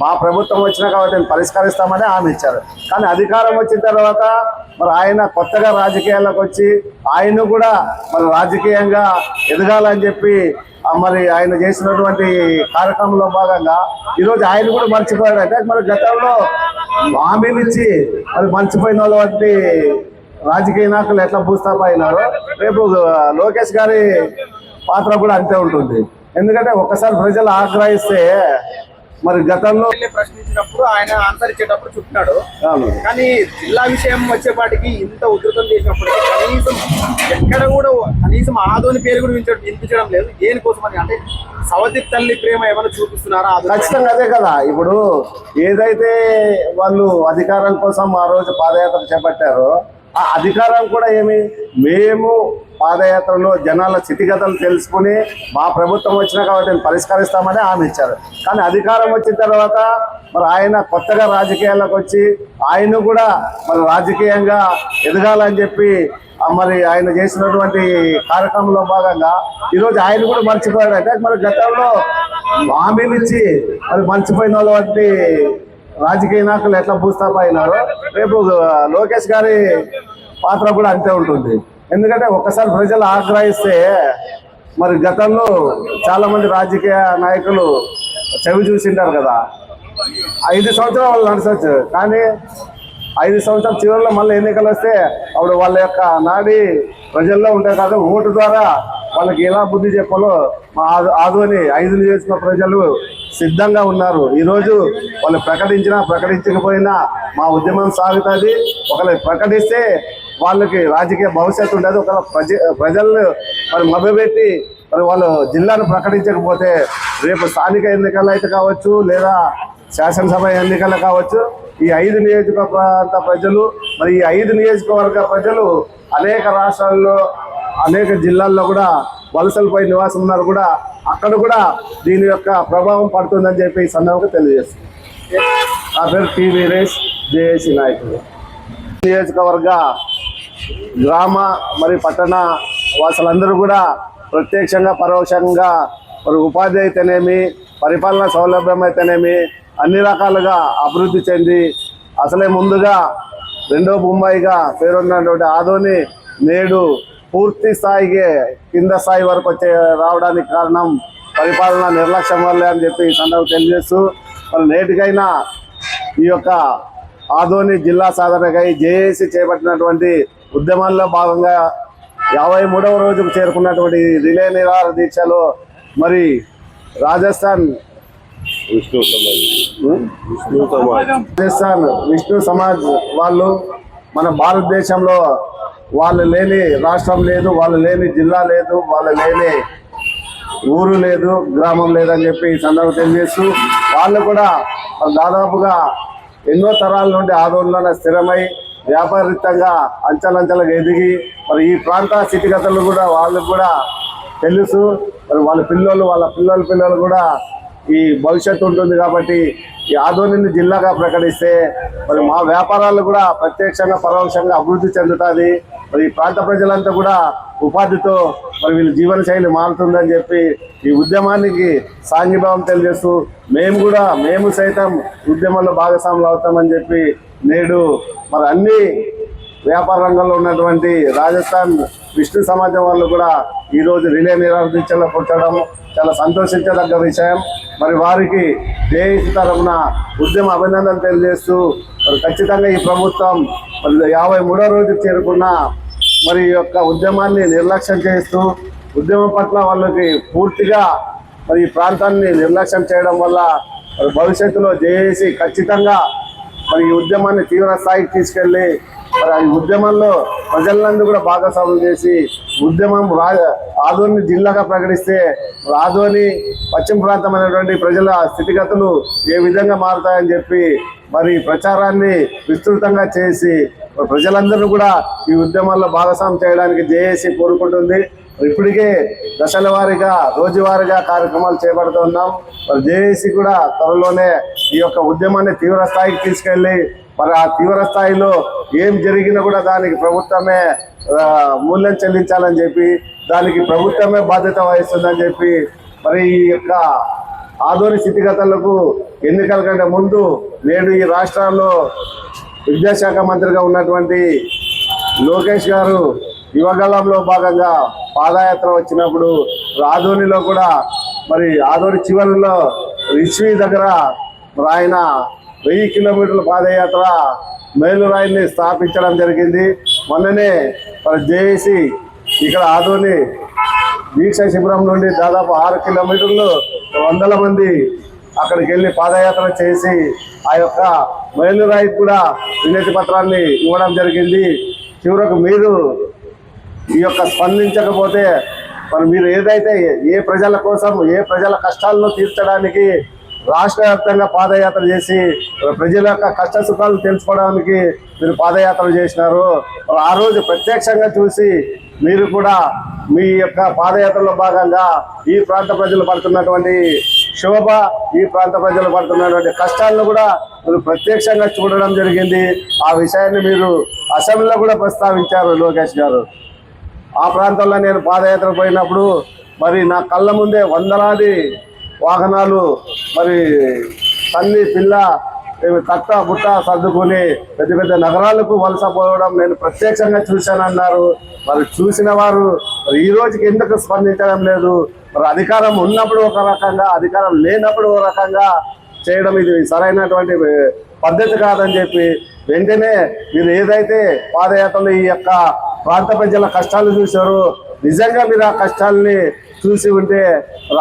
మా ప్రభుత్వం వచ్చినా కాబట్టి పరిష్కరిస్తామని హామీ ఇచ్చారు. కానీ అధికారం వచ్చిన తర్వాత మరి ఆయన కొత్తగా రాజకీయాల్లోకి వచ్చి ఆయన కూడా మరి రాజకీయంగా ఎదగాలని చెప్పి మరి ఆయన చేసినటువంటి కార్యక్రమంలో భాగంగా ఈరోజు ఆయన కూడా మర్చిపోయాడు. అంటే మరి గతంలో హామీలు ఇచ్చి మరి మర్చిపోయిన వాళ్ళ రాజకీయ నాయకులు ఎట్లా భూస్థాపైనారో రేపు లోకేష్ గారి పాత్ర కూడా అంతే ఉంటుంది. ఎందుకంటే ఒకసారి ప్రజలు ఆగ్రహిస్తే మరి గతంలో ప్రశ్నించినప్పుడు ఆయన ఆన్సర్ ఇచ్చేటప్పుడు అవును. కానీ జిల్లా విషయం వచ్చేపాటికి ఇంత ఉధృతం చేసినప్పుడు కనీసం ఎక్కడ కూడా కనీసం ఆదోని పేరు కూడా వినిపించడం వినిపించడం లేదు. దేనికోసం అని అంటే సవతి తల్లి ప్రేమ ఏమైనా చూపిస్తున్నారా? ఖచ్చితంగా అదే కదా. ఇప్పుడు ఏదైతే వాళ్ళు అధికారం కోసం ఆ రోజు పాదయాత్ర చేపట్టారో ఆ అధికారం కూడా ఏమి? మేము పాదయాత్రలో జనాల స్థితిగతులు తెలుసుకుని మా ప్రభుత్వం వచ్చినా కాబట్టి పరిష్కరిస్తామని హామీ ఇచ్చారు. కానీ అధికారం వచ్చిన తర్వాత మరి ఆయన కొత్తగా రాజకీయాల్లోకి వచ్చి ఆయన కూడా మరి రాజకీయంగా ఎదగాలని చెప్పి మరి ఆయన చేసినటువంటి కార్యక్రమంలో భాగంగా ఈరోజు ఆయన కూడా మర్చిపోయాడు. అంటే మరి గతంలో హామీలు ఇచ్చి మరి మర్చిపోయిన వాళ్ళ వంటి రాజకీయ నాయకులు ఎట్లా అయినారో రేపు లోకేష్ గారి పాత్ర కూడా అంతే ఉంటుంది. ఎందుకంటే ఒకసారి ప్రజలు ఆగ్రహిస్తే మరి గతంలో చాలా మంది రాజకీయ నాయకులు చెవి చూసింటారు కదా. ఐదు సంవత్సరాలు వాళ్ళు నడచచ్చు. కానీ ఐదు సంవత్సరాల చివరిలో మళ్ళీ ఎన్నికలు వస్తే అప్పుడు వాళ్ళ యొక్క నాడి ప్రజల్లో ఉంటాయి కదా ఓటు ద్వారా వాళ్ళకి ఎలా బుద్ధి చెప్పాలో మా ఆదు- ఆదోని ఐదు నియోజక ప్రజలు సిద్ధంగా ఉన్నారు. ఈరోజు వాళ్ళు ప్రకటించినా ప్రకటించకపోయినా మా ఉద్యమం సాగుతుంది. ఒకవేళ ప్రకటిస్తే వాళ్ళకి రాజకీయ భవిష్యత్తు ఉండదు. ఒకవేళ ప్రజ ప్రజలను మరి మభ్యపెట్టి మరి వాళ్ళు జిల్లాను ప్రకటించకపోతే రేపు స్థానిక ఎన్నికలు అయితే కావచ్చు లేదా శాసనసభ ఎన్నికలు కావచ్చు ఈ ఐదు నియోజక ప్రాంత ప్రజలు మరి ఈ ఐదు నియోజకవర్గ ప్రజలు అనేక రాష్ట్రాల్లో అనేక జిల్లాల్లో కూడా వలసలపై నివాసం ఉన్నారు కూడా. అక్కడ కూడా దీని యొక్క ప్రభావం పడుతుందని చెప్పి ఈ సందర్భంగా తెలియజేస్తుంది నా పేరు టి వీరేష్ జేఏసీ నాయకుడు. నియోజకవర్గ గ్రామ మరి పట్టణ వాసులందరూ కూడా ప్రత్యక్షంగా పరోక్షంగా మరి ఉపాధి అయితేనేమి పరిపాలన సౌలభ్యం అయితేనేమి అన్ని రకాలుగా అభివృద్ధి చెంది అసలే ముందుగా రెండో బొంబాయిగా పేరున్నటువంటి ఆదోని నేడు పూర్తి స్థాయికి కింద స్థాయి వరకు వచ్చే రావడానికి కారణం పరిపాలన నిర్లక్ష్యం వల్లే అని చెప్పి ఈ సందర్భం తెలియజేస్తూ మరి నేటికైనా ఈ యొక్క ఆదోని జిల్లా సాధనకై జేఏసీ చేపట్టినటువంటి ఉద్యమాల్లో భాగంగా యాభై మూడవ రోజుకు చేరుకున్నటువంటి రిలే నిరాహార దీక్షలో మరి రాజస్థాన్ విష్ణు సమాజ్ ఉం? విష్ణు సమాజ్ రాజస్థాన్ విష్ణు సమాజ్ వాళ్ళు మన భారతదేశంలో వాళ్ళు లేని రాష్ట్రం లేదు వాళ్ళు లేని జిల్లా లేదు వాళ్ళు లేని ఊరు లేదు గ్రామం లేదని చెప్పి ఈ సందర్భం తెలియజేస్తూ వాళ్ళు కూడా దాదాపుగా ఎన్నో తరాల నుండి ఆదోళనలో స్థిరమై వ్యాపారితంగా అంచెలంచెలుగా ఎదిగి మరి ఈ ప్రాంత స్థితిగతులు కూడా వాళ్ళకు కూడా తెలుసు. మరి వాళ్ళ పిల్లలు వాళ్ళ పిల్లల పిల్లలు కూడా ఈ భవిష్యత్తు ఉంటుంది కాబట్టి ఈ ఆదోనిని జిల్లాగా ప్రకటిస్తే మరి మా వ్యాపారాలు కూడా ప్రత్యక్షంగా పరోక్షంగా అభివృద్ధి చెందుతుంది. మరి ఈ ప్రాంత ప్రజలంతా కూడా ఉపాధితో మరి వీళ్ళ జీవన శైలి మారుతుందని చెప్పి ఈ ఉద్యమానికి సాంఘీభావం తెలియజేస్తూ మేము కూడా మేము సైతం ఉద్యమంలో భాగస్వాములు అవుతామని చెప్పి నేడు మరి అన్ని వ్యాపార రంగంలో ఉన్నటువంటి రాజస్థాన్ విష్ణు సమాజం వాళ్ళు కూడా ఈరోజు రిలే నిరాధించలో పుట్టడం చాలా సంతోషించదగ్గ విషయం. మరి వారికి జేఏసీ తరఫున ఉద్యమ అభినందనలు తెలియజేస్తూ మరి ఖచ్చితంగా ఈ ప్రభుత్వం మరి యాభై మూడో రోజు చేరుకున్న మరి యొక్క ఉద్యమాన్ని నిర్లక్ష్యం చేస్తూ ఉద్యమం పట్ల వాళ్ళకి పూర్తిగా మరి ఈ ప్రాంతాన్ని నిర్లక్ష్యం చేయడం వల్ల మరి భవిష్యత్తులో జేఏసీ ఖచ్చితంగా మరి ఈ ఉద్యమాన్ని తీవ్ర స్థాయికి తీసుకెళ్ళి మరి ఈ ఉద్యమంలో ప్రజలందరూ కూడా భాగస్వామ్యం చేసి ఉద్యమం రా ఆదోని జిల్లాగా ప్రకటిస్తే ఆదోని పశ్చిమ ప్రాంతమైనటువంటి ప్రజల స్థితిగతులు ఏ విధంగా మారుతాయని చెప్పి మరి ప్రచారాన్ని విస్తృతంగా చేసి మరి ప్రజలందరూ కూడా ఈ ఉద్యమాల్లో భాగస్వామ్యం చేయడానికి జేఏసీ కోరుకుంటుంది. ఇప్పటికే దశల వారీగా రోజువారీగా కార్యక్రమాలు చేపడుతున్నాం మరి జేఏసీ కూడా త్వరలోనే ఈ యొక్క ఉద్యమాన్ని తీవ్ర స్థాయికి తీసుకెళ్ళి మరి ఆ తీవ్ర స్థాయిలో ఏం జరిగినా కూడా దానికి ప్రభుత్వమే మూల్యం చెల్లించాలని చెప్పి దానికి ప్రభుత్వమే బాధ్యత వహిస్తుందని చెప్పి మరి ఈ యొక్క ఆధోని స్థితిగతులకు ఎన్నికల కంటే ముందు నేడు ఈ రాష్ట్రాల్లో విద్యాశాఖ మంత్రిగా ఉన్నటువంటి లోకేష్ గారు యువగళంలో భాగంగా పాదయాత్ర వచ్చినప్పుడు రాధోనిలో కూడా మరి ఆదోని చివరిలో రిచ్వి దగ్గర మరి ఆయన వెయ్యి కిలోమీటర్ల పాదయాత్ర మేలురాయిని స్థాపించడం జరిగింది. మొన్ననే మరి జేఏసి ఇక్కడ ఆదోని దీక్ష శిబిరం నుండి దాదాపు ఆరు కిలోమీటర్లు వందల మంది అక్కడికి వెళ్ళి పాదయాత్ర చేసి ఆ యొక్క మైలురాయికి కూడా వినతి పత్రాన్ని ఇవ్వడం జరిగింది. చివరకు మీరు ఈ యొక్క స్పందించకపోతే మరి మీరు ఏదైతే ఏ ప్రజల కోసం ఏ ప్రజల కష్టాలను తీర్చడానికి రాష్ట్ర వ్యాప్తంగా పాదయాత్ర చేసి ప్రజల యొక్క కష్ట సుఖాలు తెలుసుకోవడానికి మీరు పాదయాత్ర చేసినారు. మరి ఆ రోజు ప్రత్యక్షంగా చూసి మీరు కూడా మీ యొక్క పాదయాత్రలో భాగంగా ఈ ప్రాంత ప్రజలు పడుతున్నటువంటి శోభ ఈ ప్రాంత ప్రజలు పడుతున్నటువంటి కష్టాలను కూడా మీరు ప్రత్యక్షంగా చూడడం జరిగింది. ఆ విషయాన్ని మీరు అసెంబ్లీలో కూడా ప్రస్తావించారు లోకేష్ గారు. ఆ ప్రాంతంలో నేను పాదయాత్ర పోయినప్పుడు మరి నా కళ్ళ ముందే వందలాది వాహనాలు మరి తల్లి పిల్ల కట్ట బుట్ట సర్దుకుని పెద్ద పెద్ద నగరాలకు వలస పోవడం నేను ప్రత్యక్షంగా చూశానన్నారు. మరి చూసిన వారు మరి ఈ రోజుకి ఎందుకు స్పందించడం లేదు? మరి అధికారం ఉన్నప్పుడు ఒక రకంగా అధికారం లేనప్పుడు ఒక రకంగా చేయడం ఇది సరైనటువంటి పద్ధతి కాదని చెప్పి వెంటనే మీరు ఏదైతే పాదయాత్రలో ఈ యొక్క ప్రాంత ప్రజల కష్టాలు చూశారు. నిజంగా మీరు ఆ కష్టాలని చూసి ఉంటే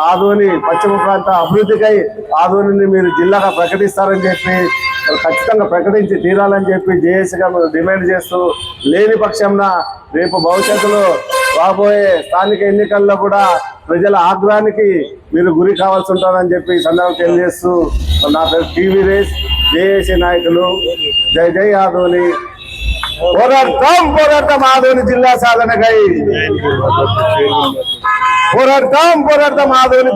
ఆదోని పశ్చిమ ప్రాంత అభివృద్ధికై ఆదోనిని మీరు జిల్లాగా ప్రకటిస్తారని చెప్పి ఖచ్చితంగా ప్రకటించి తీరాలని చెప్పి జేఏసీగా మీరు డిమాండ్ చేస్తూ లేని పక్షంన రేపు భవిష్యత్తులో రాబోయే స్థానిక ఎన్నికల్లో కూడా ప్రజల ఆగ్రహానికి మీరు గురి కావాల్సి ఉంటారని చెప్పి ఈ సందర్భం తెలియజేస్తూ నా పేరు టీవీ రేస్ జేఏసీ నాయకులు. జై జై ఆదోని పోరాడతాం పోరాడతాం ఆదోని జిల్లా సాధనకై. పోరాడతాం పోరాడతాం ఆదోని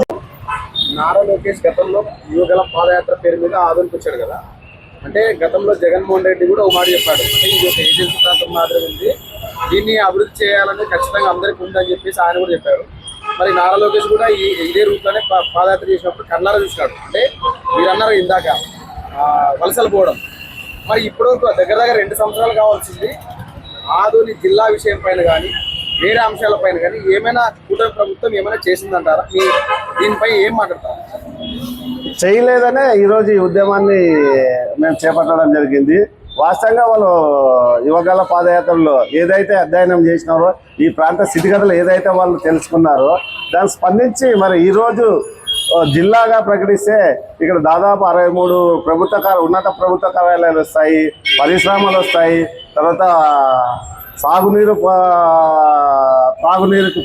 నారా లోకేష్ గతంలో యువగల పాదయాత్ర పేరు మీద ఆదోనికి వచ్చాడు కదా. అంటే గతంలో జగన్మోహన్ రెడ్డి కూడా ఒక మాట చెప్పాడు. అంటే ఇది ఒక ఏజెన్సీ ప్రాంతం మాదిరి ఉంది. దీన్ని అభివృద్ధి చేయాలని ఖచ్చితంగా అందరికీ ఉందని చెప్పేసి ఆయన కూడా చెప్పారు. మరి నారా లోకేష్ కూడా ఈ ఇదే రూట్లోనే పాదయాత్ర చేసినప్పుడు కన్నారా చూసినాడు. అంటే మీరు అన్నారు ఇందాక వలసలు పోవడం. మరి ఇప్పుడు దగ్గర దగ్గర రెండు సంవత్సరాలు కావాల్సింది. ఆదోని జిల్లా విషయం పైన కానీ వేరే అంశాలపైన కానీ ఏమైనా కూటమి ప్రభుత్వం ఏమైనా చేసిందంటారా? దీనిపై ఏం మాట్లాడతారు? చేయలేదనే ఈరోజు ఈ ఉద్యమాన్ని మేము చేపట్టడం జరిగింది. వాస్తవంగా వాళ్ళు యువగల పాదయాత్రలో ఏదైతే అధ్యయనం చేసినారో ఈ ప్రాంత స్థితిగతులు ఏదైతే వాళ్ళు తెలుసుకున్నారో దాన్ని స్పందించి మరి ఈరోజు జిల్లాగా ప్రకటిస్తే ఇక్కడ దాదాపు అరవై మూడు ప్రభుత్వ ఉన్నత ప్రభుత్వ కార్యాలయాలు వస్తాయి పరిశ్రమలు వస్తాయి తర్వాత సాగునీరు పా-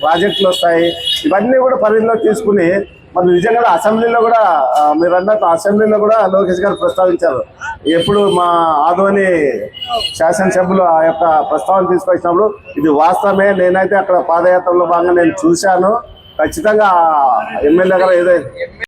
ప్రాజెక్టులు వస్తాయి. ఇవన్నీ కూడా పరిధిలో తీసుకుని మరి నిజంగా అసెంబ్లీలో కూడా మీరు అన్నట్టు అసెంబ్లీలో కూడా లోకేష్ గారు ప్రస్తావించారు. ఎప్పుడు మా ఆదోని శాసనసభ్యులు ఆ యొక్క ప్రస్తావన తీసుకొచ్చినప్పుడు ఇది వాస్తవమే. నేనైతే అక్కడ పాదయాత్రలో భాగంగా నేను చూశాను. ఖచ్చితంగా ఎమ్మెల్యే గారు ఏదైతే